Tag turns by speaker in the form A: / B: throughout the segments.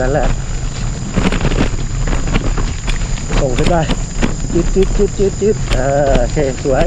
A: นั้นแหละ ส่งขึ้นไปจิ๊ดจิ๊ดจิ๊ดจิ๊ดจิ๊ดเออโอเคสวย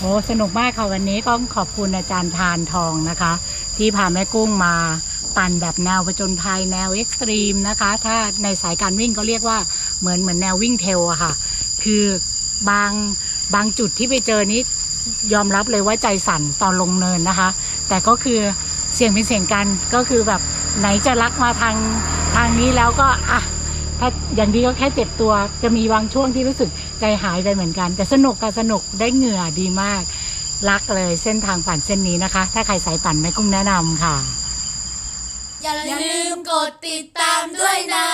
B: โอ้สนุกมากค่ะวันนี้ก็ขอบคุณอาจารย์ทานทองนะคะ ที่พาแม่กุ้งมาปั่นแบบแนวผจญภัยแนวเอ็กซ์ตรีมนะคะ ถ้าในสายการวิ่งก็เรียกว่าเหมือนเหมือนแนววิ่งเทลอะค่ะ คือบางบางจุดที่ไปเจอนี้ยอมรับเลยว่าใจสั่นตอนลงเนินนะคะ แต่ก็คือเสี่ยงเป็นเสี่ยงกันก็คือแบบไหนจะรักมาทางทางนี้แล้วก็อะถ้าอย่างดีก็แค่เจ็บตัวจะมีบางช่วงที่รู้สึก ใจหายไปเหมือนกัน แต่สนุกค่ะสนุกได้เหงื่อดีมาก รักเลยเส้นทางปั่นเส้นนี้นะคะ ถ้าใครสายปั่นไม่กุ้งแนะนำค่ะ
C: อย่าลืมกดติดตามด้วยนะ